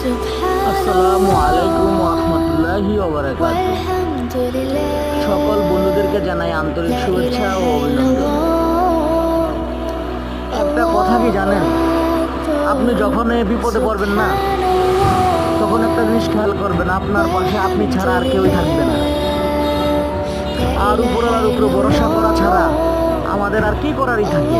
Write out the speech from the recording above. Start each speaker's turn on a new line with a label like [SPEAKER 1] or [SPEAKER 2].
[SPEAKER 1] আসসালামু আলাইকুম রহমতুল্লাহি সকল বন্ধুদেরকে জানাই আন্তরিক শুভেচ্ছা ও অভিনন্দন। একটা কথা কি জানেন? আপনি যখন বিপদে পড়বেন না তখন একটা জিনিস খেয়াল করবেন আপনার পাশে আপনি ছাড়া আর কেউই থাকবে না। আর উপরওয়ালার উপরে ভরসা করা ছাড়া আমাদের আর কি করারই থাকে?